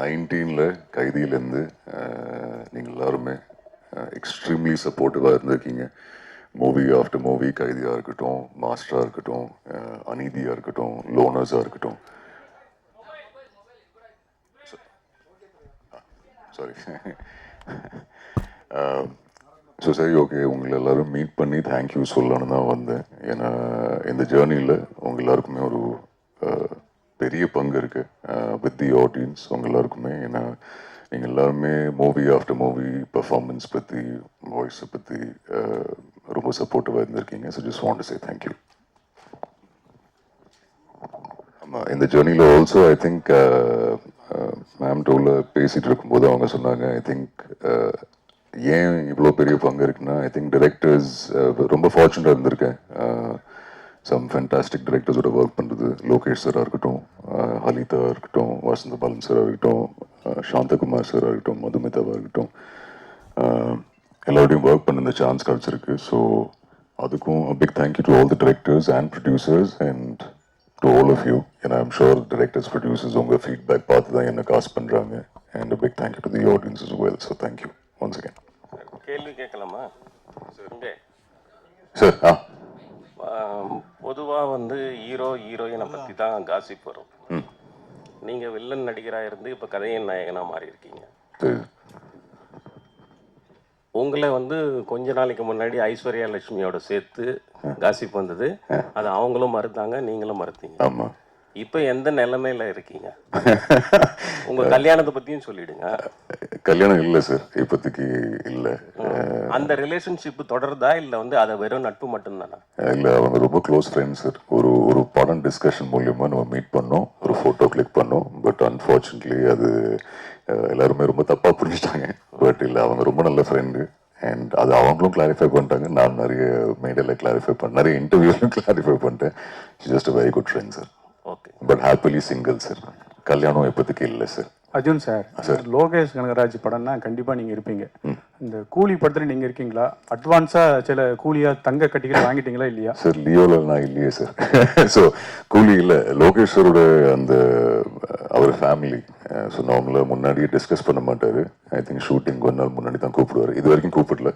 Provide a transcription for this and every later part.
நைன்டீனில் கைதியிலேருந்து நீங்கள் எல்லாருமே எக்ஸ்ட்ரீம்லி சப்போர்ட்டிவாக இருந்திருக்கீங்க. மூவி ஆஃப்டர் மூவி கைதியாக இருக்கட்டும் மாஸ்டராக இருக்கட்டும் அநீதியாக இருக்கட்டும் லோனர்ஸாக இருக்கட்டும். சாரி ஸோ சரி ஓகே உங்களை எல்லோரும் மீட் பண்ணி தேங்க்யூ சொல்லணும்னு தான் வந்தேன். ஏன்னா இந்த ஜேர்னியில் உங்கள் எல்லாருக்குமே ஒரு பெரிய பங்கு இருக்கு. வித் தி ஆடியன்ஸ் அவங்க எல்லாருக்குமே. ஏன்னா நீங்கள் எல்லாருமே மூவி ஆஃப்டர் மூவி பர்ஃபார்மன்ஸ் பற்றி வாய்ஸை பற்றி ரொம்ப சப்போர்ட்டிவாக இருந்திருக்கீங்க. So just want say thank you ஆமாம் இந்த ஜேர்னியில் ஆல்சோ ஐ திங்க் மேம் டோல பேசிகிட்டு இருக்கும்போது அவங்க சொன்னாங்க ஐ திங்க் ஏன் இவ்வளோ பெரிய பங்கு இருக்குன்னா ஐ திங்க் டிரெக்டர்ஸ் ரொம்ப ஃபார்ச்சுனேட்டாக இருந்திருக்கேன். சம் ஃபேண்டாஸ்டிக் டிரெக்டர்ஸோட ஒர்க் பண்ணுறது லோகேஷ் சராக இருக்கட்டும் ஹலிதா இருக்கட்டும் வசந்த பாலன் சாராக இருக்கட்டும் சாந்தகுமார் சாராக இருக்கட்டும் மதுமிதாவாக இருக்கட்டும் எல்லாரோடையும் ஒர்க் பண்ண இந்த சான்ஸ் கிடச்சிருக்கு. ஸோ அதுக்கும் big thank you to all the directors and producers and to all of you ஏன்னா ஐம் ஷோர் டிரெக்டர்ஸ் ப்ரொடியூசர்ஸ் உங்கள் ஃபீட்பேக் பார்த்து தான் என்ன காசு பண்ணுறாங்க and big thank you to the audience as well so thank you once again கேள்வி கேட்கலாமா? Sir ஆ. பொதுவாக வந்து ஹீரோ ஹீரோயினை பற்றி தான் காசிப் வரும். நீங்கள் வில்லன் நடிகராக இருந்து இப்போ கதையின் நாயகனாக மாறி இருக்கீங்க சரி உங்களை வந்து கொஞ்ச நாளைக்கு முன்னாடி ஐஸ்வர்யா லட்சுமியோட சேர்த்து காசிப் வந்தது. அது அவங்களும் மறுத்தாங்க நீங்களும் மறுத்தீங்க. ஆமாம் இப்போ எந்த நிலைமையில இருக்கீங்க? உங்க கல்யாணத்தை பத்தியும் சொல்லிடுங்க. கல்யாணம் இல்லை சார். இப்போதைக்கு இல்லை. அந்த ரிலேஷன்ஷிப் தொடருதா? இல்ல வந்து அதை வெறும் நட்பு மட்டும்தானா? இல்லை அவங்க ரொம்ப க்ளோஸ் ஃப்ரெண்ட்ஸ் சார். ஒரு ஒரு படம் டிஸ்கஷன் மூலியமாக நம்ம மீட் பண்ணோம். ஒரு ஃபோட்டோ கிளிக் பண்ணோம். பட் அன்ஃபார்ச்சுனேட்லி அது எல்லாருமே ரொம்ப தப்பாக புரிஞ்சிட்டாங்க. பட் இல்லை அவங்க ரொம்ப நல்ல ஃப்ரெண்டு அண்ட் அது அவங்களும் கிளாரிஃபை பண்ணிட்டாங்க. நான் நிறைய மேடையில் கிளாரிஃபை பண்ண நிறைய இன்டர்வியூலையும் கிளாரிஃபை பண்ணிட்டேன். Just very good friend sir. Okay but happily single sir கல்யாணம் இப்போதைக்கு இல்லை சார் அர்ஜுன் சார் லோகேஷ் கனகராஜ் படம்னா கண்டிப்பா நீங்க இருப்பீங்க. இந்த கூலி படத்துல நீங்க இருக்கீங்களா? அட்வான்ஸா சில கூலியா தங்க கட்டிகள் வாங்கிட்டீங்களா இல்லையா? சார் லியோல நான் இல்லையே சார் ஸோ கூலி இல்லை. லோகேஸ்வரோட அந்த அவர் ஃபேமிலி ஸோ நார்மலாக முன்னாடியே டிஸ்கஸ் பண்ண மாட்டார். ஐ திங்க் ஷூட்டிங் ஒரு நாள் முன்னாடி தான் கூப்பிடுவார். இது வரைக்கும் கூப்பிடல.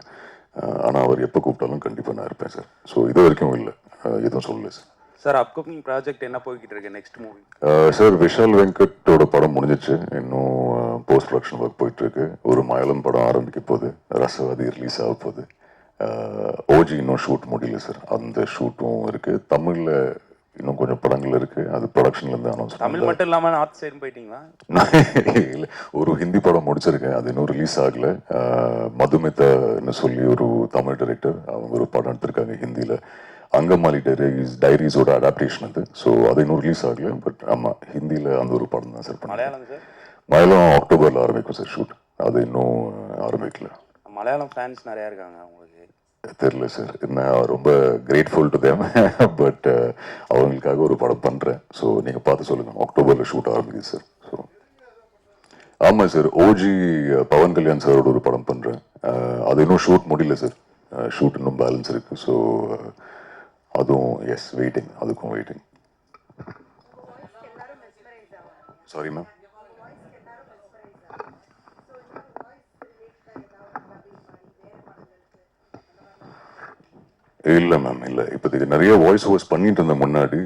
ஆனால் அவர் எப்போ கூப்பிட்டாலும் கண்டிப்பாக நான் இருப்பேன் சார் ஸோ இது வரைக்கும் இல்லை. எதுவும் சொல்லல சார் சார் அப்கமிங் ப்ராஜெக்ட் என்ன போய்கிட்டு இருக்கு நெக்ஸ்ட் மூவி சார் விஷால் வெங்கட்டோட படம் முடிஞ்சிச்சு. இன்னும் போஸ்ட் ப்ரொடக்ஷன் ஒர்க் போயிட்டு இருக்கு ஒரு மயிலம் படம் ஆரம்பிக்க போகுது. ரசவாதி ரிலீஸ் ஆக போகுது. ஓஜி இன்னும் ஷூட் முடியல சார் அந்த ஷூட்டும் இருக்கு. தமிழ்ல இன்னும் கொஞ்சம் படங்கள் இருக்கு. அது ப்ரொடக்ஷன்ல இருந்து அனௌன்ஸ் தமிழ் மட்டும் இல்லாம நார்த் சைடு போயிட்டீங்களா? இல்ல ஒரு ஹிந்தி படம் முடிச்சிருக்கேன். அது இன்னும் ரிலீஸ் ஆகல. அஹ், மதுமிதான்னு சொல்லி ஒரு தமிழ் டைரக்டர் அவங்க ஒரு படம் எடுத்திருக்காங்க ஹிந்தியில. அங்கமாலி டைரிஸ் டைரிஸோட அடாப்டேஷன் அது. ஸோ அது இன்னும் ரிலீஸ் ஆகல பட் ஆமா ஹிந்தியில அந்த ஒரு படம் தான் சார் பண்ணேன் மலையாளம் அக்டோபர்ல ஆரம்பிக்கும் சார் ஷூட் அது இன்னும் ஆரம்பிக்கல. மலையாளம் ஃபேன்ஸ் நிறையா இருக்காங்க உங்களுக்கு தெரியல சார் நான் ரொம்ப கிரேட்ஃபுல் டு தேம் பட் அவங்களுக்காக ஒரு படம் பண்ணுறேன் ஸோ நீங்கள் பார்த்து சொல்லுங்கள் அக்டோபரில் ஷூட் ஆரம்பிக்குது சார் ஸோ ஆமாம் சார் ஓஜி பவன் கல்யாண் சாரோட ஒரு படம் பண்ணுறேன் அது இன்னும் ஷூட் முடியல சார் ஷூட் இன்னும் பேலன்ஸ் இருக்குது ஸோ அதுவும் எஸ் வெயிட்டிங் அதுக்கும் வெயிட்டிங் சாரி மேம் இல்லை மேம் இல்லை. இப்போதைக்கு நிறைய வாய்ஸ் ஓவர்ஸ் பண்ணிட்டு இருந்தேன் முன்னாடி.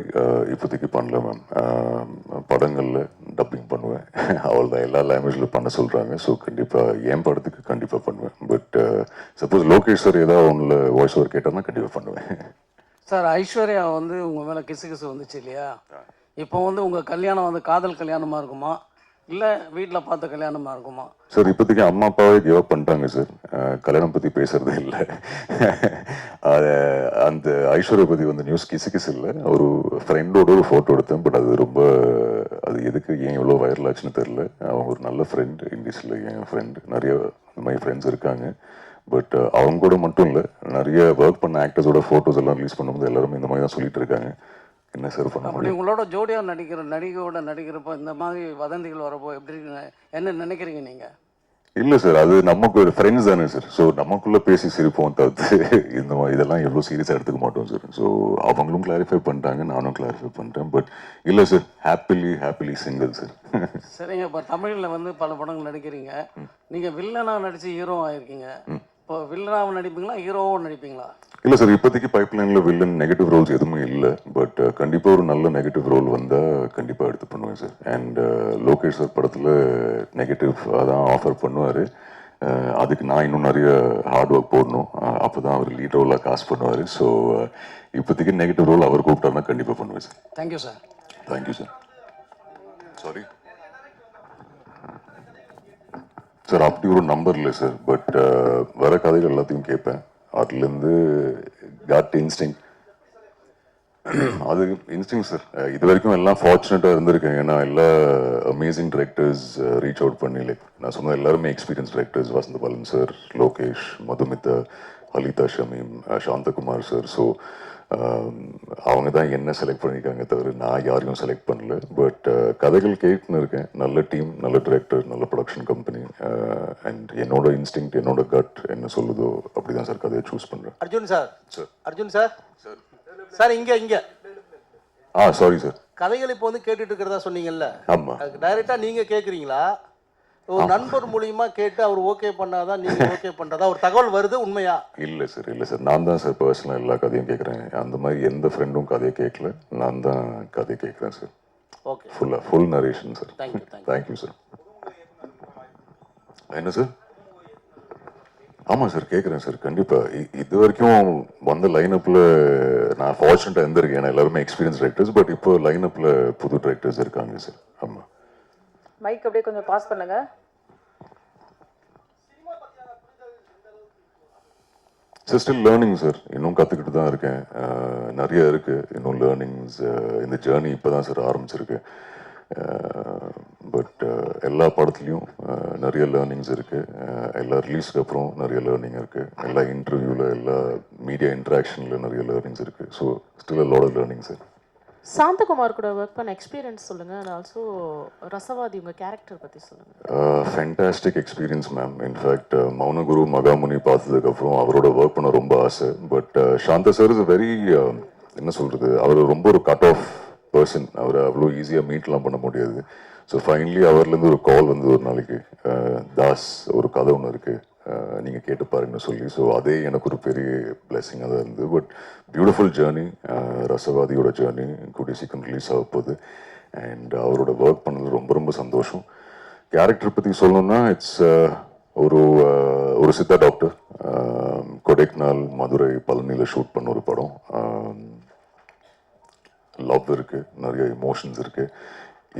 இப்போதைக்கு பண்ணல மேம் படங்களில் டப்பிங் பண்ணுவேன். அவள் தான் எல்லா லாங்குவேஜில் பண்ண சொல்கிறாங்க ஸோ கண்டிப்பாக என் படத்துக்கு கண்டிப்பாக பண்ணுவேன். பட் சப்போஸ் லோகேஷ் சார் ஏதாவது ஒன்றில் வாய்ஸ் ஓவர் கேட்டோம்னா கண்டிப்பாக பண்ணுவேன். சார் ஐஸ்வர்யா வந்து உங்கள் மேலே கிசு கிசு வந்துச்சு இல்லையா? இப்போ வந்து உங்கள் கல்யாணம் வந்து காதல் கல்யாணமாக இருக்குமா? இல்லை வீட்டில் பார்த்த கல்யாணமாக இருக்குமா? சார் இப்போதைக்கு அம்மா அப்பாவே கிவ் அப் பண்ணிட்டாங்க சார். கல்யாணம் பற்றி பேசுறதே இல்லை. அந்த ஐஸ்வர்யா பற்றி வந்து நியூஸ் கிசு கிசு இல்லை. ஒரு ஃப்ரெண்டோட ஒரு ஃபோட்டோ எடுத்தேன். பட் அது ரொம்ப அது எதுக்கு ஏன் இவ்வளோ வைரல் ஆச்சுன்னு தெரில அவங்க ஒரு நல்ல ஃப்ரெண்ட் இங்கிலீஷில் என் ஃப்ரெண்ட் நிறைய இந்த மாதிரி ஃப்ரெண்ட்ஸ் இருக்காங்க. பட் அவங்க கூட மட்டும் இல்லை நிறைய ஒர்க் பண்ண ஆக்டர்ஸோட ஃபோட்டோஸ் எல்லாம் ரிலீஸ் பண்ணும்போது எல்லாருமே இந்த மாதிரி தான் சொல்லிட்டு இருக்காங்க. என்ன சார் பண்ண முடியும்? உங்களோட ஜோடியாக நடிக்கிற நடிகையோட நடிக்கிறப்போ இந்த மாதிரி வதந்திகள் வரப்போ எப்படி என்ன நினைக்கிறீங்க நீங்கள் இல்ல சார் அது நமக்கு ஒரு ஃப்ரெண்ட்ஸ் தானே சார் ஸோ நமக்குள்ள பேசி சிரிப்போம் தவிர்த்து இந்த மாதிரி இதெல்லாம் எவ்வளோ சீரியஸாக எடுத்துக்க மாட்டோம் சார் ஸோ அவங்களும் கிளாரிஃபை பண்ணிட்டாங்க நானும் கிளாரிஃபை பண்ணிட்டேன். பட் இல்லை sir happily happily single sir சரிங்க இப்போ தமிழில் வந்து பல படங்கள் நடிக்கிறீங்க. நீங்கள் வில்லனாக நடித்து ஹீரோ ஆயிருக்கீங்க. இப்போ வில்லனாகவும் நடிப்பீங்களா? ஹீரோவும் நடிப்பீங்களா? இல்லை சார் இப்போதைக்கு பைப்லைனில் வில்லன் நெகட்டிவ் ரோல்ஸ் எதுவுமே இல்லை. பட் கண்டிப்பாக ஒரு நல்ல நெகட்டிவ் ரோல் வந்தால் கண்டிப்பாக எடுத்து பண்ணுவேன் சார் அண்ட் லோகேஷ் சார் படத்தில் நெகட்டிவ் தான் ஆஃபர் பண்ணுவார். அதுக்கு நான் இன்னும் நிறைய ஹார்ட் ஒர்க் போடணும். அப்போ தான் அவர் லீட் ரோலாக காசு பண்ணுவார். ஸோ இப்போதைக்கு நெகட்டிவ் ரோல் அவர் கூப்பிட்டாருன்னா கண்டிப்பாக பண்ணுவேன் sir thank you sir thank you sir sorry sir அப்படி ஒரு நம்பர் இல்லை சார் பட் uh, வர கதைகள் எல்லாத்தையும் கேட்பேன். அதுலேருந்து காட் இன்ஸ்டிங் அது இன்ஸ்டிங் சார் uh, இது வரைக்கும் எல்லாம் ஃபார்ச்சுனேட்டாக இருந்திருக்கேன். ஏன்னா எல்லா அமேசிங் டிரெக்டர்ஸ் ரீச் அவுட் பண்ணி லைக் நான் சொன்ன எல்லாருமே experience directors Vasantha Balan sir Lokesh Madhumita Halitha Shameem Santhakumar sir so அவங்க தான் என்ன செலக்ட் பண்ணியிருக்காங்க தவிர நான் யாரையும் செலக்ட் பண்ணல. பட் கதைகள் கேட்டுன்னு இருக்கேன். நல்ல டீம் நல்ல டிரெக்டர் நல்ல ப்ரொடக்ஷன் கம்பெனி அண்ட் என்னோட இன்ஸ்டிங் என்னோட கட் என்ன சொல்லுதோ அப்படி தான் சார் கதையை சூஸ் பண்ணுறேன் Arjun sir sir Arjun sir sir இங்க இங்க. ஆ சாரி சார் கதைகள் இப்போ வந்து கேட்டுட்டு இருக்கிறதா சொன்னீங்கல்ல? ஆமாம் அதுக்கு டைரக்டா நீங்க கேக்குறீங்களா? ஒரு நண்பர் மூலியமா கேட்டு அவர் ஓகே பண்ணாதான் நீங்க ஓகே பண்றதா? ஒரு தகவல் வருது உண்மையா? இல்லை சார் இல்லை சார் நான் தான் சார் பர்சனலாக எல்லா கதையும் கேட்குறேன் அந்த மாதிரி எந்த ஃப்ரெண்டும் கதையை கேட்கல நான் தான் கதையை கேட்குறேன் சார் ஓகே ஃபுல்லாக full narration sir thank you thank you thank you sir என்ன சார் ஆமாம் சார் கேட்குறேன் சார் கண்டிப்பாக இது வரைக்கும் வந்த லைனப்பில் நான் ஃபார்ச்சுனேட்டாக இருந்திருக்கேன். ஏன்னா எல்லாருமே எக்ஸ்பீரியன்ஸ் டிரெக்டர்ஸ் பட் இப்போ லைனப்பில் புது டிரெக்டர்ஸ் இருக்காங்க சார் ஆமாம் மைக் அப்படியே கொஞ்சம் பாஸ் பண்ணுங்க. சார் ஸ்டில் லேர்னிங் சார் இன்னும் கற்றுக்கிட்டு தான் இருக்கேன். நிறைய இருக்குது இன்னும் லேர்னிங்ஸ் இந்த ஜேர்னி இப்போ தான் சார் ஆரம்பிச்சிருக்கு பட் எல்லா படத்துலையும் நிறைய லேர்னிங்ஸ் இருக்குது எல்லா ரிலீஸ்க்கு அப்புறம் நிறைய லேர்னிங் இருக்குது எல்லா இன்டர்வியூவில் எல்லா மீடியா இன்ட்ராக்ஷனில் நிறைய லேர்னிங்ஸ் இருக்குது so still lot of learning sir Santhakumar கூட ஒர்க் பண்ண எக்ஸ்பீரியன்ஸ் சொல்லுங்க. அண்ட் ஆல்சோ ரசவாதி உங்க கேரக்டர் பத்தி சொல்லுங்க. Fantastic experience ma'am in fact Mounaguru Magamuni பார்த்ததுக்கப்புறம் அவரோட ஒர்க் பண்ண ரொம்ப ஆசை. பட் சாந்த சார் இஸ் வெரி என்ன சொல்கிறது அவர் ரொம்ப ஒரு கட் ஆஃப் பர்சன் அவரை அவ்வளோ ஈஸியாக மீட்லாம் பண்ண முடியாது. ஸோ ஃபைனலி அவர்லேருந்து ஒரு கால் வந்து ஒரு நாளைக்கு. தாஸ் ஒரு கதை ஒன்று இருக்குது நீங்கள் கேட்டு பாருங்கன்னு சொல்லி. ஸோ அதே எனக்கு ஒரு பெரிய பிளெஸிங்காக தான் இருந்தது. பட் பியூட்டிஃபுல் ஜேர்னி ரசவாதியோட ஜேர்னி கூடிய சீக்கிரம் ரிலீஸ் ஆக போகுது. அண்ட் அவரோட ஒர்க் பண்ணது ரொம்ப ரொம்ப சந்தோஷம். கேரக்டர் பற்றி சொல்லணும்னா இட்ஸ் ஒரு ஒரு சித்தா டாக்டர் கொடைக்கானல் மதுரை பழனியில் ஷூட் பண்ண ஒரு படம். லவ் இருக்குது நிறைய இமோஷன்ஸ் இருக்குது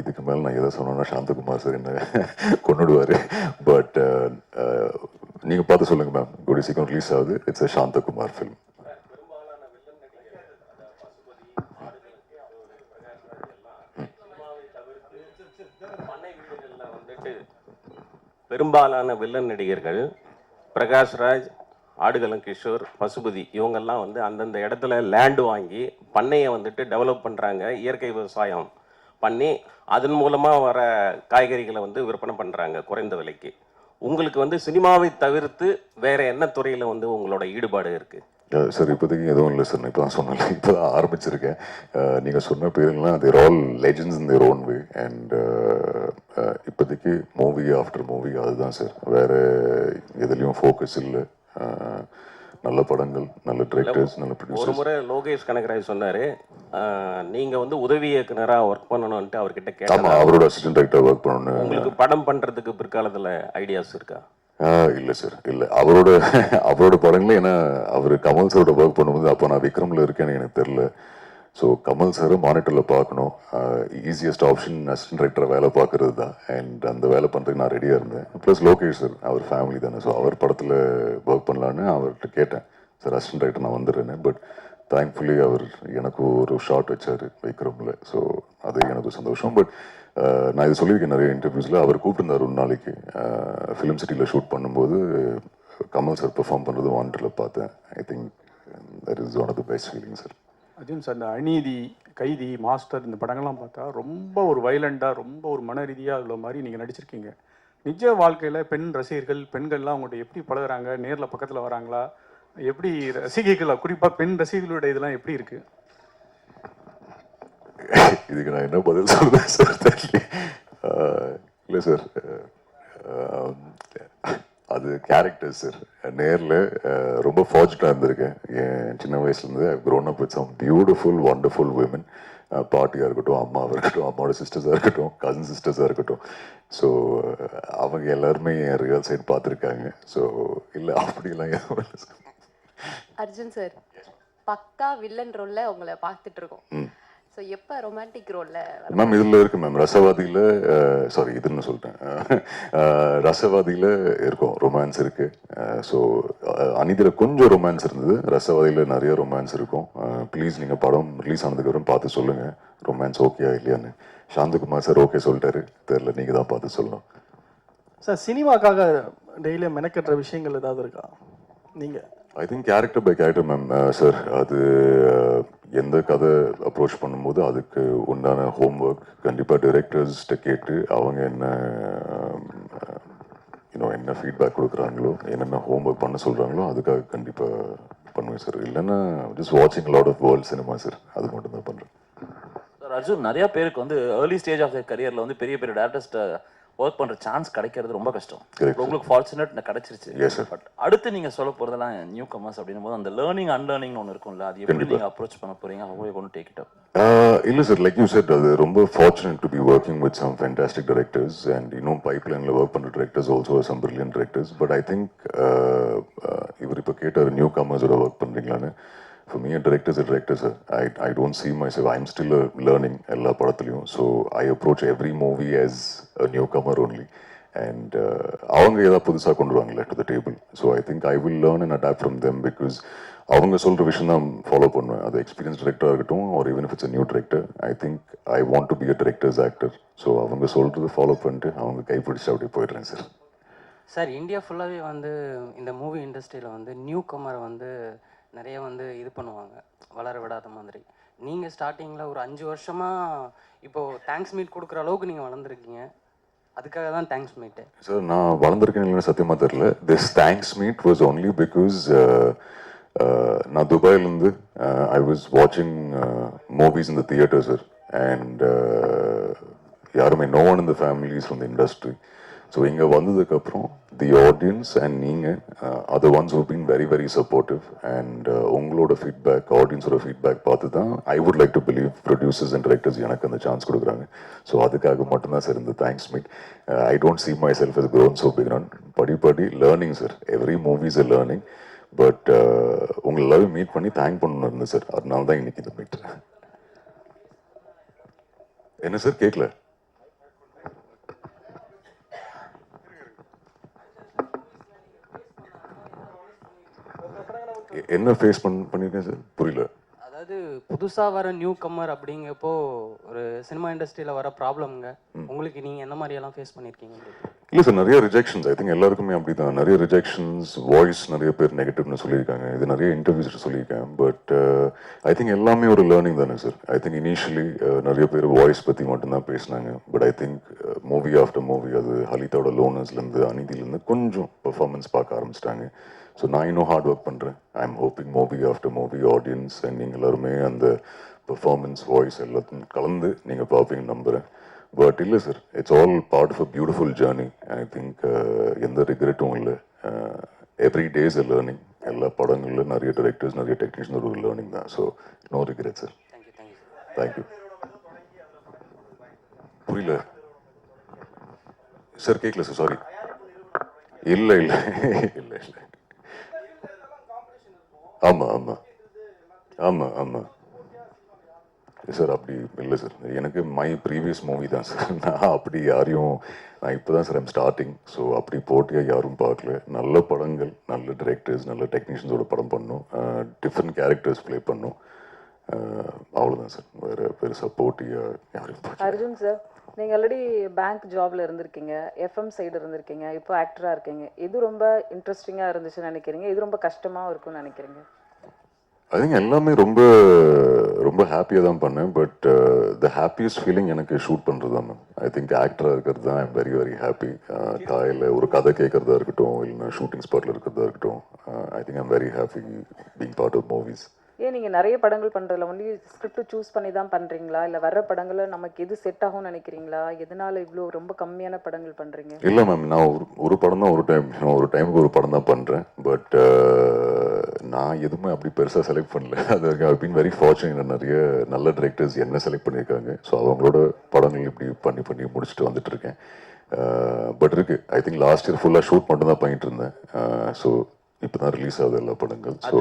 இதுக்கு மேலே நான் எதை சொன்னேன்னா சாந்தகுமார் சார் என்ன கொண்டுடுவார் பட் uh, uh, நீங்கள் பார்த்து சொல்லுங்கள் மேம் கூடிய சீக்கிரம் ரிலீஸ் ஆகுது. இட்ஸ் அ சாந்தகுமார் ஃபிலிம் வந்துட்டு பெரும்பாலான வில்லன் நடிகர்கள் பிரகாஷ்ராஜ் ஆடுகளம் கிஷோர் பசுபதி இவங்கெல்லாம் வந்து அந்தந்த இடத்துல லேண்டு வாங்கி பண்ணையை வந்துட்டு டெவலப் பண்ணுறாங்க இயற்கை விவசாயம். பண்ணி அதன் மூலமாக வர காய்கறிகளை வந்து விற்பனை பண்ணுறாங்க குறைந்த விலைக்கு. உங்களுக்கு வந்து சினிமாவை தவிர்த்து வேறு என்ன துறையில் வந்து உங்களோட ஈடுபாடு இருக்குது சார் இப்போதைக்கு எதுவும் இல்லை சார். நான் இப்போ தான் சொன்னேன் இப்போ தான் ஆரம்பிச்சிருக்கேன் நீங்கள் சொன்ன பேருங்களாம் they're all legends in their own way and இப்போதைக்கு மூவி ஆஃப்டர் மூவி அதுதான் சார். வேறு எதுலேயும் ஃபோக்கஸ் இல்லை. நல்ல படங்கள் நல்ல டிரெக்டர்ஸ் நல்ல ஒரு முறை லோகேஷ் கனகராஜ் சொன்னாரு நீங்க வந்து உதவி இயக்குனரா ஒர்க் பண்ணணும்ட்டு அவர்கிட்ட கேட்டாங்க அவரோட அசிஸ்டன்ட் டைரக்டர் ஒர்க் பண்ணணுன்னு உங்களுக்கு படம் பண்றதுக்கு பிற்காலத்துல ஐடியாஸ் இருக்கா? இல்லை சார் இல்லை. அவரோட அவரோட படங்களே ஏன்னா அவர் கமல் சாரோட ஒர்க் பண்ணும்போது அப்போ நான் விக்ரமில் இருக்கேன்னு எனக்கு தெரில ஸோ கமல் சார் மானிட்டரில் பார்க்கணும். ஈஸியஸ்ட் ஆப்ஷன் அசிஸ்டன்ட் டைரக்டரை வேலை பார்க்கறது தான். அண்ட் அந்த வேலை பண்ணுறதுக்கு நான் ரெடியாக இருந்தேன். ப்ளஸ் லோகேஷ் சார் அவர் ஃபேமிலி தானே. ஸோ அவர் படத்தில் ஒர்க் பண்ணலான்னு அவர்கிட்ட கேட்டேன். சார் அசிஸ்டன்ட் டைரக்டர் நான் வந்துடுறேன்னு. பட் தேங்க்ஃபுல்லி அவர் எனக்கு ஒரு ஷார்ட் வச்சார் விக்ரமில் ஸோ அது எனக்கு சந்தோஷம். பட் uh, நான் இது சொல்லியிருக்கேன் நிறைய இன்டர்வியூஸில் அவர் கூப்பிட்டுருந்தார் ஒரு நாளைக்கு. ஃபிலிம் சிட்டியில் ஷூட் பண்ணும்போது கமல் சார் பெர்ஃபார்ம் பண்ணுறது வாண்டரில் பார்த்தேன். I think that is one of the best feeling sir அதுவும் சார் இந்த அநீதி கைதி மாஸ்டர் இந்த படங்கள்லாம் பார்த்தா ரொம்ப ஒரு வைலண்டாக ரொம்ப ஒரு மன ரீதியாக உள்ள மாதிரி நீங்கள் நடிச்சிருக்கீங்க. நிஜ வாழ்க்கையில் பெண் ரசிகர்கள் பெண்கள்லாம் அவங்கள்ட்ட எப்படி பழகுறாங்க? நேரில் பக்கத்தில் வராங்களா? எப்படி ரசிகைகள் குறிப்பாக பெண் ரசிகர்களோட இதெல்லாம் எப்படி இருக்குது இதுக்கு நான் என்ன பதில் சொல்றேன் சார் இல்லை சார். அது கேரக்டர் சார் நேரில் ரொம்ப ஃபார்ச்சுனாக இருந்திருக்கேன். என் சின்ன வயசுலேருந்து grown up with some beautiful wonderful women பாட்டியாக இருக்கட்டும் அம்மாவாக இருக்கட்டும் அம்மாவோட சிஸ்டர்ஸாக இருக்கட்டும் கசின் சிஸ்டர்ஸாக இருக்கட்டும். ஸோ அவங்க எல்லாருமே என் ரியல் சைட் பார்த்துருக்காங்க. ஸோ இல்லை அப்படிலாம் எதுவும் இல்லை சார் அர்ஜுன் சார் பக்கா வில்லன் ரோல்ல உங்களை பார்த்துட்டு இருக்கோம். ம். ஸோ எப்போ ரொமான்டிக் ரோல்ல மேம் இதில் இருக்கு மேம் ரசவாதியில் சாரி இதுன்னு சொல்லிட்டேன். ரசவாதியில் இருக்கும் ரொமான்ஸ் இருக்கு. ஸோ அநீதியில் கொஞ்சம் ரொமான்ஸ் இருந்தது. ரசவாதியில் நிறைய ரொமான்ஸ் இருக்கும். ப்ளீஸ் நீங்கள் படம் ரிலீஸ் ஆனதுக்கப்புறம் பார்த்து சொல்லுங்க. ரொமான்ஸ் ஓகேயா இல்லையான்னு. சாந்தகுமார் சார் ஓகே சொல்லிட்டாரு. தெரில நீங்கள் தான் பார்த்து சொல்லணும். சார் சினிமாக்காக டெய்லியும் மெனக்கட்டுற விஷயங்கள் ஏதாவது இருக்கா? நீங்கள் I think character by character ma'am sir அது uh, எந்த கதை அப்ரோச் பண்ணும்போது அதுக்கு உண்டான ஹோம்ஒர்க் கண்டிப்பாக டிரெக்டர்ஸ்கிட்ட கேட்டு அவங்க என்ன um, யூனோ என்ன ஃபீட்பேக் கொடுக்குறாங்களோ என்னென்ன ஹோம்ஒர்க் பண்ண சொல்கிறாங்களோ அதுக்காக கண்டிப்பாக பண்ணுவேன் சார் இல்லைன்னா ஜஸ்ட் வாட்சிங் lot of world cinema sir அது மட்டும்தான் பண்ணுறேன் சார் அர்ஜுன் நிறைய பேருக்கு வந்து ஏர்லி ஸ்டேஜ் ஆஃப் த கரியரில் வந்து பெரிய பெரிய டேரக்டர்ஸ்ட்டை ஒர்க் பண்ணுற சான்ஸ் கிடைக்கிறது ரொம்ப கஷ்டம். உங்களுக்கு ஃபார்ச்சுனேட் கிடைச்சிருச்சு. பட் அடுத்து நீங்கள் சொல்ல போகிறதெல்லாம் நியூ கமர்ஸ் அப்படின்னும் போது அந்த லேர்னிங் அன்லேர்னிங்னு ஒன்று இருக்கும்ல அது எப்படி நீங்கள் அப்ரோச் பண்ண போறீங்க? அவங்க கொண்டு டேக் இட் இல்லை சார் லைக் யூ செட் அது ரொம்ப fortunate to be working with some fantastic directors and இன்னும் பைப்லைனில் ஒர்க் பண்ணுற directors also some brilliant directors. But I think இவர் இப்போ கேட்டார் நியூ கமர்ஸோட ஒர்க் பண்ணுறீங்களான்னு For me, a director is a director, sir. I, I don't see myself, I'm still uh, learning எல்லா படத்துலையும் so I approach every movie as a newcomer only. And uh, அவங்க ஏதாவது புதுசாக கொண்டு வருவாங்களே to the table so I think I will learn and adapt from them because அவங்க சொல்கிற விஷயம் தான் ஃபாலோ பண்ணுவேன் அது எக்ஸ்பீரியன்ஸ் டிரெக்டராக இருக்கட்டும் ஒரு even if it's new director I think I want to be a director's actor so அவங்க சொல்கிறது ஃபாலோ பண்ணிட்டு அவங்க கைப்பிடிச்சு அப்படியே போயிடுறேன் சார் சார் இந்தியா ஃபுல்லாகவே வந்து இந்த மூவி இண்டஸ்ட்ரியில் வந்து நியூ கமரை வந்து நிறைய வந்து இது பண்ணுவாங்க. வளர விடாத மாதிரி. நீங்கள் ஸ்டார்டிங்கில் ஒரு அஞ்சு வருஷமாக இப்போது தேங்க்ஸ் மீட் கொடுக்குற அளவுக்கு நீங்கள் வளர்ந்துருக்கீங்க. அதுக்காக தான் தேங்க்ஸ் மீட்டு சார் நான் வளர்ந்துருக்கேன் சத்தியமாக தெரில this thanks meet was only because நான் துபாயிலேருந்து ஐ வாஸ் வாட்சிங் மூவிஸ் இந்த தியேட்டர் சார் அண்ட் யாருமே நோ ஒன் இந்த families from the industry so இங்கே வந்ததுக்கப்புறம் தி ஆடியன்ஸ் அண்ட் நீங்கள் அது ones who been very very supportive and உங்களோட ஃபீட்பேக் ஆடியன்ஸோட ஃபீட்பேக் பார்த்து தான் I would like to believe producers and directors எனக்கு அந்த சான்ஸ் கொடுக்குறாங்க. ஸோ அதுக்காக மட்டும்தான் சார் இந்த thanks meet I don't see myself is grown so big on படி படி learning sir every movies a learning but உங்களை எல்லாரும் மீட் பண்ணி தேங்க் பண்ணணும் இருந்தேன் சார் அதனால தான் இன்னைக்கு இந்த மீட் என்ன சார் கேட்கல என்ன ஃபேஸ் பண்ண பண்ணியிருக்கேன் சார் புரியல. அதாவது புதுசாக வர நியூ கம்மர் அப்படிங்கப்போ ஒரு சினிமா இண்டஸ்ட்ரியில் வர ப்ராப்ளம்ங்க உங்களுக்கு நீங்கள் என்ன மாதிரியெல்லாம் ஃபேஸ் பண்ணியிருக்கீங்க இல்லை சார் நிறைய ரிஜெக்ஷன்ஸ் ஐ திங்க் எல்லாருக்குமே அப்படி தான் நிறைய ரிஜெக்ஷன்ஸ் வாய்ஸ் நிறைய பேர் நெகட்டிவ்னு சொல்லியிருக்காங்க. இது நிறைய இன்டர்வியூஸ் சொல்லியிருக்கேன். பட் ஐ திங்க் எல்லாமே ஒரு லேர்னிங் தானே சார் ஐ திங்க் இனிஷியலி நிறைய பேர் வாய்ஸ் பற்றி மட்டும்தான் பேசினாங்க. But I think movie after movie அது ஹலிதாவோட லோனர்ஸ்லேருந்து அநீதியிலேருந்து கொஞ்சம் பெர்ஃபார்மன்ஸ் பார்க்க ஆரம்பிச்சிட்டாங்க. ஸோ நான் இன்னும் ஹார்ட் ஒர்க் பண்ணுறேன் I am hoping movie after movie audience and நீங்கள் எல்லாருமே அந்த பெர்ஃபார்மன்ஸ் வாய்ஸ் எல்லாத்தையும் கலந்து நீங்கள் பார்ப்பீங்க நம்புகிறேன் பட் இல்லை sir it's all part of a beautiful journey I think எந்த ரிக்ரெட்டும் இல்லை. எவ்ரி டேஸ் அ லேர்னிங் எல்லா படங்களில் நிறைய டிரெக்டர்ஸ் நிறைய டெக்னீஷியன் ஒரு லேர்னிங் தான். So no regret sir thank you புரியல? சார் கேட்கல சார் சாரி இல்லை இல்லை. இல்லை இல்லை. ஆமாம் ஆமாம் ஆமாம் ஆமாம் சார் அப்படி இல்லை சார் எனக்கு மை ப்ரீவியஸ் மூவி தான் சார் நான் அப்படி யாரையும் நான் இப்போ தான் சார் ஐம் ஸ்டார்டிங் ஸோ அப்படி போட்டியாக யாரும் பார்க்கல. நல்ல படங்கள் நல்ல டிரெக்டர்ஸ் நல்ல டெக்னீஷியன்ஸோட படம் பண்ணோம். டிஃப்ரெண்ட் கேரக்டர்ஸ் ப்ளே பண்ணோம். அவ்வளோதான் சார் வேறு பெருசாக போட்டியாக யாரையும் அர்ஜுன் சார் நீங்கள் ஆல்ரெடி பேங்க் ஜாப்ல இருந்திருக்கீங்க எஃப்எம் சைடு இருந்திருக்கீங்க இப்போ ஆக்டராக இருக்கீங்க. இது ரொம்ப இன்ட்ரெஸ்டிங்காக இருந்துச்சுன்னு நினைக்கிறீங்க? இது ரொம்ப கஷ்டமாகவும் இருக்கும்னு நினைக்கிறீங்க? ஐ திங்க் எல்லாமே ரொம்ப ரொம்ப ஹாப்பியாக தான் பண்ணேன் பட் த ஹாப்பியஸ்ட் ஃபீலிங் எனக்கு ஷூட் பண்ணுறது தான் மேம் ஐ திங்க் ஆக்டராக இருக்கிறது தான் ஐம் வெரி வெரி ஹாப்பி காயில் ஒரு கதை கேட்குறதா இருக்கட்டும் இல்லைன்னா ஷூட்டிங் ஸ்பாட்டில் இருக்கிறதா இருக்கட்டும் I think I'm very happy being part of movies நீங்கள் நிறைய படங்கள் பண்ணுறதுல வந்து ஸ்கிரிப்ட் சூஸ் பண்ணி தான் பண்ணுறீங்களா இல்லை வர்ற படங்களை நமக்கு எது செட் ஆகும்னு நினைக்கிறீங்களா? எதனால இவ்வளோ ரொம்ப கம்மியான படங்கள் பண்ணுறீங்க இல்லை மேம் நான் ஒரு ஒரு படம் தான் ஒரு டைம் ஒரு டைமுக்கு ஒரு படம் தான் பண்ணுறேன் பட் நான் எதுவுமே அப்படி பெருசாக செலக்ட் பண்ணல. அது ஐ பீன் வெரி ஃபார்ச்சுனேட் நிறைய நல்ல டிரெக்டர்ஸ் என்ன செலக்ட் பண்ணியிருக்காங்க. ஸோ அவங்களோட படங்கள் இப்படி பண்ணி பண்ணி முடிச்சுட்டு வந்துட்டு இருக்கேன். பட் இருக்கு. ஐ திங்க் லாஸ்ட் இயர் ஃபுல்லாக ஷூட் மட்டும் தான் பண்ணிட்டு இருந்தேன். ஸோ இப்போ தான் ரிலீஸ் ஆகுது எல்லா படங்கள். ஸோ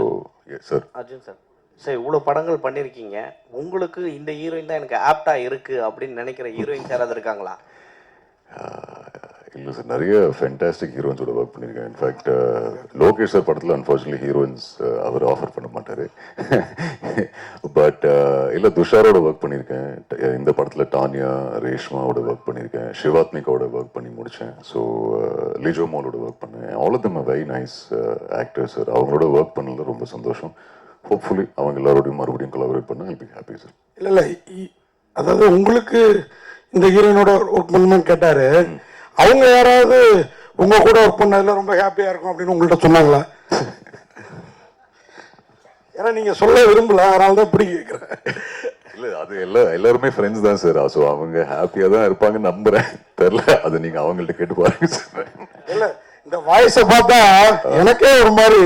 சார் அர்ஜுன் சார் சரி இவ்வளோ படங்கள் பண்ணியிருக்கீங்க உங்களுக்கு இந்த ஹீரோயின் தான் எனக்கு ஆப்டா இருக்கு அப்படின்னு நினைக்கிற ஹீரோயின்ஸ் யாராவது இருக்காங்களா? இல்லை சார் நிறைய ஃபென்டாஸ்டிக் ஹீரோயின்ஸோட ஒர்க் பண்ணியிருக்கேன் இன்ஃபேக்ட் லோகேஷ் சார் படத்தில் அன்ஃபார்ச்சுனேட்லி ஹீரோயின்ஸ் அவர் ஆஃபர் பண்ண மாட்டார். பட் இல்லை துஷாரோட ஒர்க் பண்ணியிருக்கேன் இந்த படத்தில் டானியா ரேஷ்மாவோட ஒர்க் பண்ணியிருக்கேன் சிவாத்மிகாவோட ஒர்க் பண்ணி முடித்தேன் ஸோ லிஜோ மாலோட ஒர்க் பண்ணேன். All of them very nice actors sir அவங்களோட ஒர்க் பண்ணல ரொம்ப சந்தோஷம். ஹோப்ஃபுல்லி அவங்க எல்லாரோடையும் மறுபடியும் கொலாபரேட் பண்ண ஐல் பி ஹாப்பி சார் இல்லை இல்லை அதாவது உங்களுக்கு இந்த ஹீரோயினோட ஒர்க் பண்ணணும்னு கேட்டாரு. அவங்க யாராவது உங்க கூட ஒர்க் பண்ணதுல ரொம்ப ஹாப்பியா இருக்கும் அப்படின்னு உங்கள்ட்ட சொன்னாங்களா? ஏன்னா நீங்க சொல்ல விரும்பல அதனால தான் இப்படி கேட்குறேன் இல்ல அது எல்லா எல்லாருமே ஃப்ரெண்ட்ஸ் தான் சார் ஸோ அவங்க ஹாப்பியா தான் இருப்பாங்கன்னு நம்புறேன். தெரில அது நீங்க அவங்கள்ட்ட கேட்டு பாருங்க சார் இல்லை இந்த வாய்ஸை பார்த்தா எனக்கே ஒரு மாதிரி.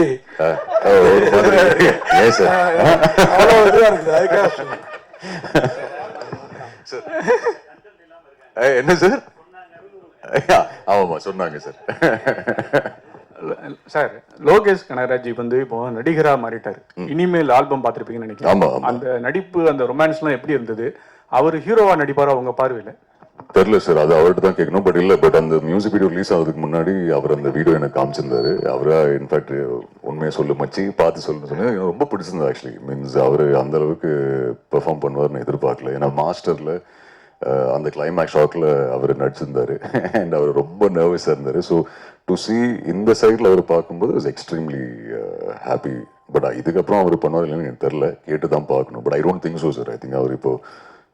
இருக்குது. அதுக்காக என்ன சார் ஆமாமா சொன்னாங்க சார் சார் லோகேஷ் கனகராஜ் வந்து இப்போ நடிகரா மாறிட்டாரு. இனிமேல் ஆல்பம் பார்த்திருப்பீங்கன்னு ஆமா, நினைக்கிறேன். அந்த நடிப்பு அந்த ரொமான்ஸ்லாம் எப்படி இருந்தது? அவர் ஹீரோவா நடிப்பாரா உங்க பார்வையில? தெரில சார் அது அவர்கிட்ட தான் கேட்கணும். பட் இல்லை பட் அந்த மியூசிக் வீடியோ ரிலீஸ் ஆகிறதுக்கு முன்னாடி அவர் அந்த வீடியோ எனக்கு காமிச்சிருந்தாரு. அவரா இன்ஃபேக்ட் உண்மையை சொல்லு மச்சி பார்த்து சொல்லு சொன்னேன். எனக்கு ரொம்ப பிடிச்சிருந்தது ஆக்சுவலி மீன்ஸ் அவர் அந்த அளவுக்கு பெர்ஃபார்ம் பண்ணுவார்னு எதிர்பார்க்கல. ஏன்னா மாஸ்டரில் அந்த கிளைமேக்ஸ் ஷாக்கில் அவர் நடிச்சிருந்தாரு. அண்ட் அவர் ரொம்ப நர்வஸாக இருந்தார். ஸோ டு சி இந்த சைடில் அவர் பார்க்கும்போது இஸ் எக்ஸ்ட்ரீம்லி ஹாப்பி பட் இதுக்கப்புறம் அவர் பண்ணுவார் இல்லைன்னு எனக்கு தெரில கேட்டு தான் பார்க்கணும். But I don't think so sir I think அவர் இப்போ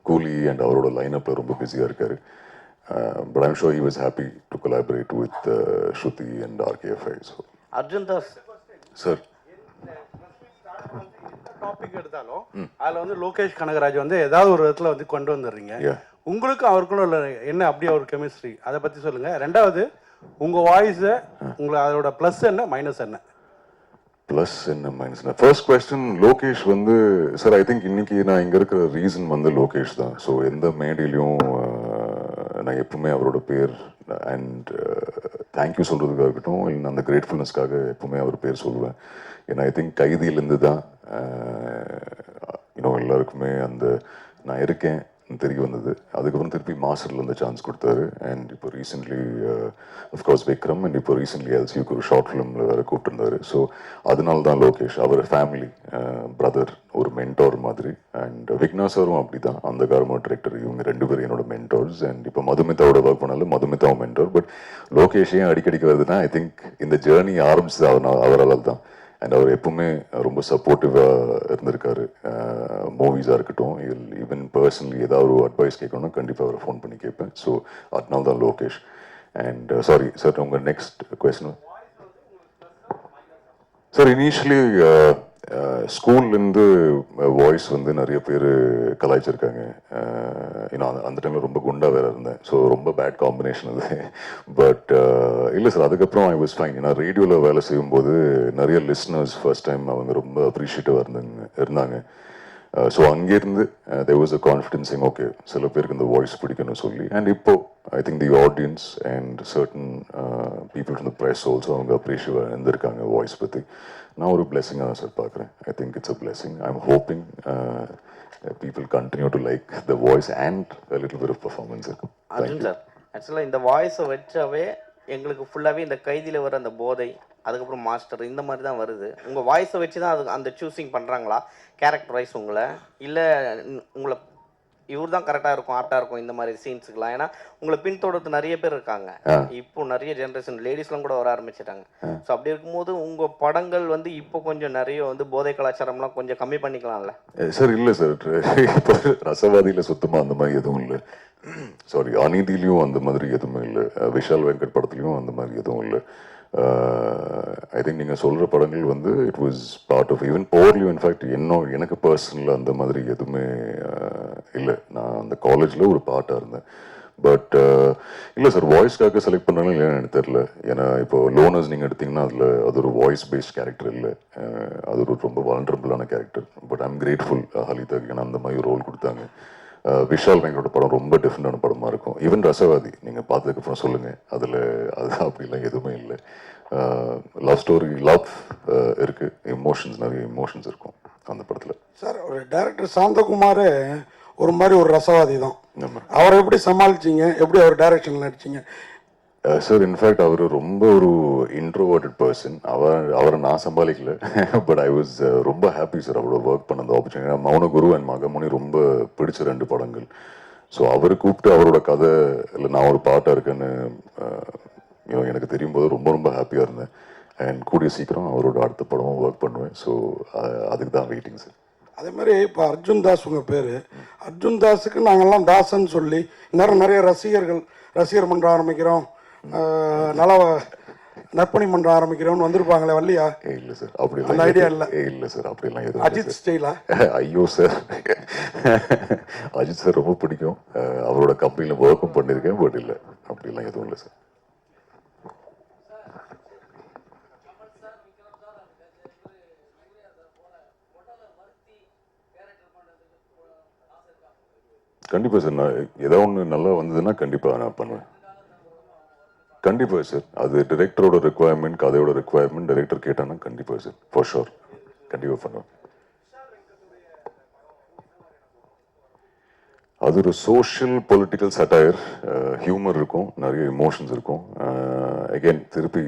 கூலி அண்ட் அவரோட லைனப்பில் ரொம்ப பிஸியாக இருக்காரு. But I'm sure he was happy to collaborate with Shruti and RKFI so Arjun Das sir topic எடுத்தாலும் அதுல வந்து லோகேஷ் கனகராஜ் வந்து ஏதாவது ஒரு இடத்துல வந்து கொண்டு வந்துடுறீங்க. உங்களுக்கும் அவருக்குள்ள உள்ள என்ன அப்படியே ஒரு கெமிஸ்ட்ரி அதை பத்தி சொல்லுங்க. ரெண்டாவது உங்க வாய்ஸை உங்களை அதோட ப்ளஸ் என்ன மைனஸ் என்ன? ப்ளஸ் என்ன மைனஸ் ஃபர்ஸ்ட் கொஸ்டின் லோகேஷ் வந்து சார் ஐ திங்க் இன்னைக்கு நான் இங்கே இருக்கிற ரீசன் வந்து லோகேஷ் தான். ஸோ எந்த மேடையிலையும் நான் எப்பவுமே அவரோட பேர் அண்ட் தேங்க்யூ சொல்கிறதுக்காக இருக்கட்டும் இல்லை அந்த கிரேட்ஃபுல்னஸ்க்காக எப்பவுமே அவர் பேர் சொல்லுவேன். ஏன்னா ஐ திங்க் கைதியிலேருந்து தான் இன்னும் எல்லாருக்குமே அந்த நான் இருக்கேன். தெரிய வந்தது. அதுக்கப்புறம் திருப்பி மாஸ்டர்ல இந்த சான்ஸ் கொடுத்தாரு. அண்ட் இப்போ recently of course uh, Vikram and இப்போ ரீசென்ட்லி எல்சிக்கு ஒரு ஷார்ட் ஃபிலிமில் வேறு கூப்பிட்டுருந்தாரு. ஸோ அதனால தான் லோகேஷ் அவர் ஃபேமிலி பிரதர் ஒரு மென்டோர் மாதிரி. அண்ட் விக்னா சாரும் அப்படி தான் அந்த கார்மா டிரெக்டர் இவங்க ரெண்டு பேரும் என்னோட மென்டோர்ஸ் அண்ட் இப்போ மதுமிதாவோட ஒர்க் பண்ணாலும் மதுமிதாவும் மென்டோர் பட் லோகேஷையும் அடிக்கடிக்கு வருதுன்னா ஐ திங்க் இந்த ஜேர்னி ஆரம்பிச்சது அவர் அவரால் தான். அண்ட் அவர் எப்பவுமே ரொம்ப சப்போர்ட்டிவாக இருந்திருக்காரு. மூவிஸாக இருக்கட்டும் ஈவன் பர்சனலி ஏதாவது ஒரு அட்வைஸ் கேட்கணும்னா கண்டிப்பாக அவரை ஃபோன் பண்ணி கேட்பேன். ஸோ அதனால தான் லோகேஷ். அண்ட் சாரி சார் உங்கள் நெக்ஸ்ட் கொஸ்டின் சார் இனிஷியலி ஸ்கூல்லேருந்து வாய்ஸ் வந்து நிறைய பேர் கலாய்ச்சிருக்காங்க. ஏன்னா அந்த- டைமில் ரொம்ப குண்டாக வேற இருந்தேன். ஸோ ரொம்ப பேட் காம்பினேஷன் அது. பட் இல்லை சார் அதுக்கப்புறம் ஐ வாஸ் ஃபைன் ஏன்னா ரேடியோவில் வேலை செய்யும்போது நிறைய லிஸ்னர்ஸ் ஃபர்ஸ்ட் டைம் அவங்க ரொம்ப அப்ரிஷியேட்டிவாக இருந்தாங்க இருந்தாங்க. ஸோ அங்கேருந்து தேர் வாஸ் அ கான்ஃபிடென்சிங் ஓகே சில பேருக்கு இந்த வாய்ஸ் பிடிக்கும்னு சொல்லி அண்ட் இப்போ I think the audience and certain people from the press also அவங்க அப்ரிஷியேட் இருந்திருக்காங்க வாய்ஸ் பற்றி நான் ஒரு பிளெஸிங்காக தான் சார் பார்க்குறேன். I think it's a blessing I am hoping people continue to like the voice and little bit of performance Arjun sir ஆக்சுவலாக இந்த வாய்ஸை வச்சாவே எங்களுக்கு ஃபுல்லாகவே இந்த கைதியில் வர அந்த போதை அதுக்கப்புறம் மாஸ்டர் இந்த மாதிரி தான் வருது. உங்கள் வாய்ஸை வச்சு தான் அது அந்த சூஸிங் பண்ணுறாங்களா கேரக்டர் வைஸ் உங்களை? இல்லை உங்களை இவர் தான் கரெக்டாக இருக்கும் ஆப்டாக இருக்கும் இந்த மாதிரி சீன்ஸுக்குலாம் ஏன்னா உங்களை பின்தொடர்ந்து நிறைய பேர் இருக்காங்க. இப்போ நிறைய ஜென்ரேஷன் லேடிஸ்லாம் கூட வர ஆரம்பிச்சிட்டாங்க. ஸோ அப்படி இருக்கும்போது உங்கள் படங்கள் வந்து இப்போ கொஞ்சம் நிறைய வந்து போதை கலாச்சாரம்லாம் கொஞ்சம் கம்மி பண்ணிக்கலாம்ல? சார் இல்லை சார் இப்போ ரசவாதியில் சுத்தமாக அந்த மாதிரி எதுவும் இல்லை. சாரி அநீதியிலையும் அந்த மாதிரி எதுவுமே இல்லை. விஷால் வெங்கட் படத்துலையும் அந்த மாதிரி எதுவும் இல்லை. Uh, ஐ திங்க் நீங்கள் சொல்கிற படங்கள் வந்து it was part of even போர்லியும் in fact இன்னும் எனக்கு பர்சனலில் அந்த மாதிரி எதுவுமே uh, இல்லை. நான் அந்த காலேஜில் ஒரு பார்ட்டாக இருந்தேன். பட் இல்லை சார் வாய்ஸ்க்காக செலக்ட் பண்ணாலும் இல்லைன்னு எனக்கு தெரில ஏன்னா இப்போ லோனர்ஸ் நீங்கள் எடுத்தீங்கன்னா அதில் அது ஒரு வாய்ஸ் பேஸ்ட் கேரக்டர் இல்லை அது ஒரு ரொம்ப வாலண்டரபுளான கேரக்டர் பட் ஐம் கிரேட்ஃபுல் ஹலிதாக்கு ஏன்னா அந்த மாதிரி ரோல் கொடுத்தாங்க. விஷால் வெங்கடோட படம் ரொம்ப டிஃப்ரெண்டான படமாக இருக்கும். ஈவன் ரசவாதி நீங்கள் பார்த்ததுக்கப்புறம் சொல்லுங்கள் அதில் அது அப்படிலாம் எதுவுமே இல்லை. லவ் ஸ்டோரி லவ் இருக்குது எமோஷன்ஸ் நிறைய எமோஷன்ஸ் இருக்கும் அந்த படத்தில். சார் ஒரு டைரக்டர் சாந்தகுமார் ஒரு மாதிரி ஒரு ரசவாதி தான். அவரை எப்படி சமாளிச்சீங்க? எப்படி அவர் டைரக்ஷனில் நடிச்சீங்க? சார் இன்ஃபேக்ட் அவர் ரொம்ப ஒரு இன்ட்ரோவர்டட் பர்சன் அவர் அவரை நான் சம்பாதிக்கல. பட் ஐ வாஸ் ரொம்ப ஹாப்பி சார் அவரோட ஒர்க் பண்ண அந்த ஆப்பர்ச்சுனிட்டி மௌனகுரு அண்ட் மகமுனி ரொம்ப பிடிச்ச ரெண்டு படங்கள். ஸோ அவர் கூப்பிட்டு அவரோட கதை இல்லை நான் ஒரு பாட்டாக இருக்கேன்னு uh, எனக்கு தெரியும் போது ரொம்ப ரொம்ப ஹாப்பியாக இருந்தேன். அண்ட் கூடிய சீக்கிரம் அவரோட அடுத்த படமும் ஒர்க் பண்ணுவேன். ஸோ அதுக்கு தான் வெயிட்டிங் சார் அதே மாதிரி இப்போ அர்ஜுன் தாஸ் உங்கள் பேர். அர்ஜுன் தாஸுக்கு நாங்கள்லாம் தாசன் சொல்லி நேரம் நிறைய ரசிகர்கள் ரசிகர் மன்றம் ஆரம்பிக்கிறோம். ஆஹ் நல நற்பணி மன்றம் ஆரம்பிக்கிறோம்னு வந்திருப்பாங்களே வள்ளியா? இல்லை சார் அப்படி அந்த idea இல்ல. இல்லை சார் அப்படிலாம் எதுவும் அஜித். ஸ்டைலா ஐயோ சார். அஜித் சார் ரொம்ப பிடிக்கும். அவரோட கம்பெனியில் ஒர்க்கும் பண்ணியிருக்கேன் பட் இல்லை அப்படிலாம் எதுவும் இல்லை சார். கண்டிப்பாக சார் நான் ஏதோ ஒன்று நல்லா வந்ததுன்னா கண்டிப்பாக நான் பண்ணுவேன். கண்டிப்பாக சார் அது டிரெக்டரோட ரெக்குவயர்மெண்ட் கதையோட ரெக்குவயர்மெண்ட் டைரக்டர் கேட்டானா கண்டிப்பாக சார் ஃபார் ஷோர் கண்டிப்பாக பண்ணுவேன் அது ஒரு சோஷியல் பொலிட்டிக்கல் சட்டையர் ஹியூமர் இருக்கும். நிறைய இமோஷன்ஸ் இருக்கும். அகைன் திருப்பி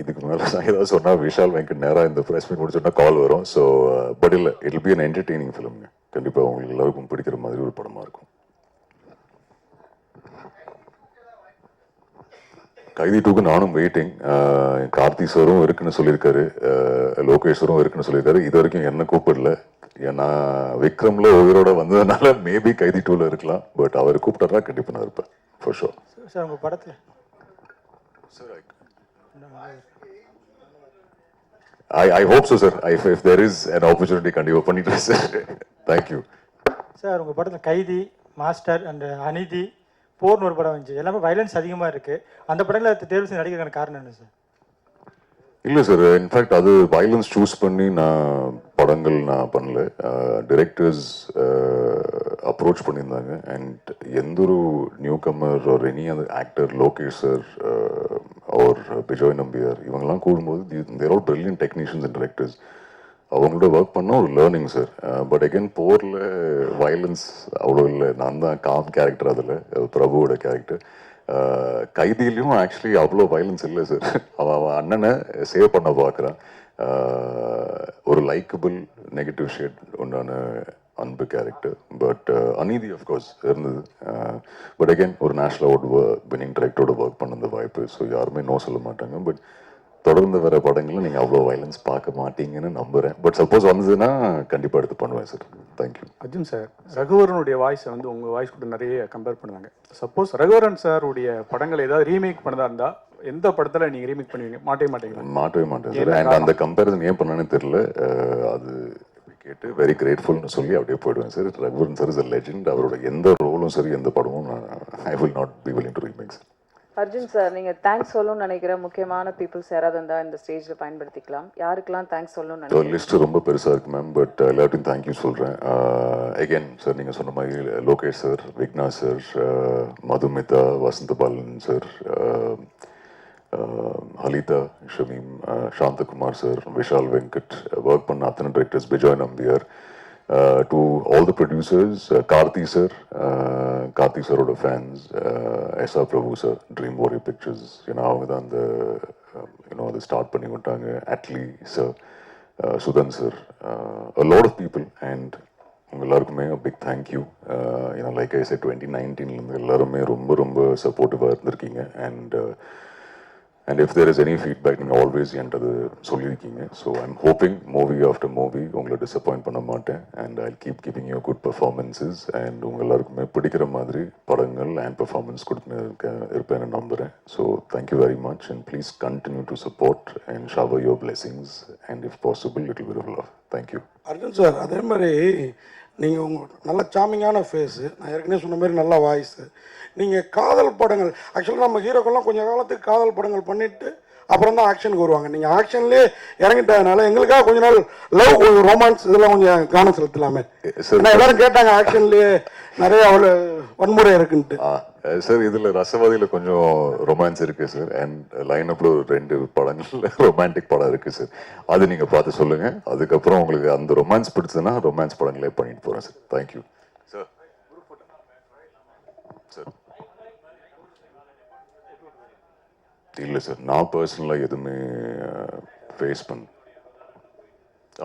இதுக்கு மேலே நான் ஏதாவது சொன்னால் விஷால் வெங்கட் நேராக இந்த ப்ரெஸ் மீட் முடிச்சோன்னா கால் வரும். ஸோ பட் இல்லை இட் பி அன் என்டர்டெய்னிங் ஃபிலிம்ங்க கண்டிப்பாக உங்களுக்கு எல்லாருக்கும் பிடிக்கிற மாதிரி ஒரு படமாக இருக்கும். கைதி டூக்கு நானும் வெயிட்டிங் கார்த்தி சாரும் இருக்குன்னு சொல்லியிருக்காரு. லோகேஷ் சாரும் இருக்குன்னு சொல்லியிருக்காரு. இது வரைக்கும் என்ன கூப்பிடல. ஏன்னா விக்ரம்ல உயிரோட வந்ததுனால மேபி கைதி டூல இருக்கலாம். பட் அவர் கூப்பிட்டாரா கண்டிப்பா நான் இருப்பேன். ஃபார் ஷோர் சார் உங்கள் படத்தில். I I hope so sir I if there is an opportunity கண்டிப்பாக பண்ணிட்டேன் சார் தேங்க்யூ சார் உங்கள் படத்தில் கைதி மாஸ்டர் அண்ட் அநீதி போர்னு ஒரு படம் வந்துச்சு. எல்லாமே வைலன்ஸ் அதிகமாக இருக்குது அந்த படங்களை தேர்வு செய்து நடிக்கிறதுக்கான காரணம் என்ன சார் இல்லை சார் இன்ஃபேக்ட் அது வயலன்ஸ் சூஸ் பண்ணி நான் படங்கள் நான் பண்ணல. டிரெக்டர்ஸ் அப்ரோச் பண்ணியிருந்தாங்க. அண்ட் எந்த ஒரு நியூ கமர் ஒரு எனி அந்த ஆக்டர் லோகேஷ் சார் அவர் பிஜோய் நம்பியார் இவங்கெல்லாம் கூடும்போது they're all brilliant technicians and directors அவங்களோட ஒர்க் பண்ண ஒரு லேர்னிங் சார் பட் அகெயின் போரில் வயலன்ஸ் அவ்வளோ இல்லை. நான் தான் காம் கேரக்டர் அதில் பிரபுவோட கேரக்டர் கைதியிலையும் ஆக்சுவலி அவ்வளோ வயலன்ஸ் இல்லை சார் அவன் அவன் அண்ணனை சேவ் பண்ண பார்க்குறான். Uh, ஒரு லைக்கபிள் நெகட்டிவ் ஷேட் உண்டான அன்பு character but uh, Aneethi of course இருந்தது. Uh, பட் அகெயின் ஒரு நேஷனல் அவார்டு வினிங் டைரக்டரோட ஒர்க் பண்ண அந்த வாய்ப்பு ஸோ யாருமே நோ சொல்ல மாட்டாங்க. பட் தொடர்ந்து வர படங்கள்ல நீங்கள் அவ்வளோ வயலன்ஸ் பார்க்க மாட்டீங்கன்னு நம்புகிறேன் பட் சப்போஸ் வந்ததுன்னா கண்டிப்பாக எடுத்து பண்ணுவேன் sir thank you Arjun sir ரகுவரனுடைய வாய்ஸை வந்து உங்கள் வாய்ஸ் கூட நிறைய கம்பேர் பண்ணுவாங்க. சப்போஸ் ரகுவரன் சாருடைய படங்கள் ஏதாவது ரீமேக் பண்ணதா இருந்தா எந்த படத்துல நீங்க ரீமேக் பண்ணுவீங்க? மாட்டவே மாட்டீங்களா? மாட்டவே மாட்டேன் சார் அண்ட் அந்த கம்பேரிசன் ஏன் பண்ணேன்னு தெரியல. அஹ் அது கேட்டு வெரி கிரேட்ஃபுல்னு சொல்லி அப்படியே போயிடுவேன் sir Raghuvaran sir is a legend அவரோட எந்த ரோலும் சரி எந்த படமும் I will not be willing to remake sir Arjun sir நீங்க தேங்க்ஸ் சொல்லணும்னு நினைக்கிற முக்கியமான பீப்புள்ஸ் யாராவது இருந்தா இந்த ஸ்டேஜ்ல பயன்படுத்திக்கலாம். யாருக்கெல்லாம் தேங்க்ஸ் சொல்லணும்னு நினைக்கிறீங்க? லிஸ்ட் ரொம்ப பெருசாக இருக்கு மேம் பட் எல்லாத்தையும் தேங்க்யூ சொல்கிறேன் அகைன் சார் நீங்கள் சொன்ன மாதிரி Lokesh sir Vigna sir Madhumitha Vasantha Balan sir Halitha Shameem Santhakumar sir Vishal Venkat work பண்ண அத்தனை directors Bejoy Nambiar to all the producers Karthi sir Karthi சாரோட fans S R Prabhu sir dream warrior pictures ஏன்னா அவங்க தான் அந்த you know அதை start பண்ணி விட்டாங்க. Atlee sir Sudhan sir lot of people and உங்க எல்லாருக்குமே பிக் தேங்க்யூ ஏன்னா லைக் ஐ சே டுவெண்ட்டி நைன்டீன்லேருந்து எல்லாருமே ரொம்ப ரொம்ப சப்போர்ட்டிவாக இருந்திருக்கீங்க. And and if there is any feedback நீங்கள் ஆல்வேஸ் என்றது சொல்லியிருக்கீங்க so I'm hoping movie after movie உங்களை டிசப்பாயிண்ட் பண்ண மாட்டேன். And I keep giving you good performances and உங்கள் எல்லாருக்குமே பிடிக்கிற மாதிரி படங்கள் அண்ட் பர்ஃபார்மன்ஸ் கொடுத்து இருக்க இருப்பேன்னு நம்புகிறேன் so thank you very much and please continue to support and shower your blessings and if possible it will love thank you Arjun sir அதே மாதிரி நீங்கள் உங்கள் நல்ல சாமிங்கான ஃபேஸு நான் ஏற்கனவே சொன்ன மாதிரி நல்ல வாய்ஸு நீங்கள் காதல் படங்கள். ஆக்சுவலாக நம்ம ஹீரோக்கெல்லாம் கொஞ்சம் காலத்துக்கு காதல் படங்கள் பண்ணிவிட்டு அப்புறம் தான் ஆக்ஷனுக்கு வருவாங்க. நீங்கள் ஆக்ஷன்லேயே இறங்கிட்டதுனால எங்களுக்காக கொஞ்ச நாள் லவ் கொஞ்சம் ரொமான்ஸ் இதெல்லாம் கொஞ்சம் கவனம் செலுத்தலாமே. ஏன்னா எல்லாரும் கேட்டாங்க ஆக்ஷன்லேயே நிறைய அவ்வளோ வன்முறை இருக்குன்ட்டு. சார் இதுல ரசவாதியில கொஞ்சம் ரொமான்ஸ் இருக்கு சார் அண்ட் லைன் அப்ல ஒரு ரெண்டு படங்கள்ல ரொமான்டிக் படம் இருக்கு சார் அது நீங்க பார்த்து சொல்லுங்க. அதுக்கப்புறம் உங்களுக்கு அந்த ரொமான்ஸ் பிடிச்சதுன்னா ரொமான்ஸ் படங்களே பண்ணிட்டு போறேன் sir thank you sir sir இல்லை சார் நான் பர்சனலாக எதுவுமே ஃபேஸ் பண்ண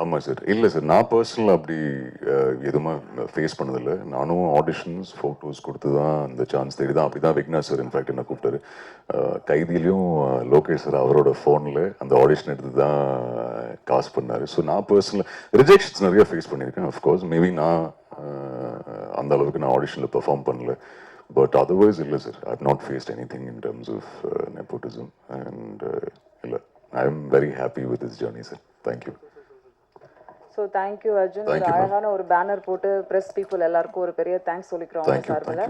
ஆமாம் சார் இல்லை சார் நான் பர்சனலாக அப்படி எதுவுமே ஃபேஸ் பண்ணதில்லை. நானும் ஆடிஷன்ஸ் ஃபோட்டோஸ் கொடுத்து தான் அந்த சான்ஸ் தேடி தான் அப்படி தான் விக்னேஷ் சார் இன்ஃபேக்ட் என்ன கூப்பிட்டாரு. கைதிலையும் லோகேஷ் சார் அவரோட ஃபோனில் அந்த ஆடிஷன் எடுத்து தான் காசு பண்ணார். ஸோ நான் பர்சனலாக ரிஜெக்ஷன்ஸ் நிறைய ஃபேஸ் பண்ணியிருக்கேன். அஃப்கோர்ஸ் மேபி நான் அந்த அளவுக்கு நான் ஆடிஷனில் பெர்ஃபார்ம் பண்ணல. பட் அதர்வைஸ் இல்லை sir I not faced anything in terms of nepotism and இல்லை I am very happy with this journey sir thank you so thank you Arjun. அழகான ஒரு பேனர் போட்டு ப்ரெஸ் பீப்புள் எல்லாருக்கும் ஒரு பெரிய தேங்க்ஸ் சொல்லிக்கிறோம் சார்பில்.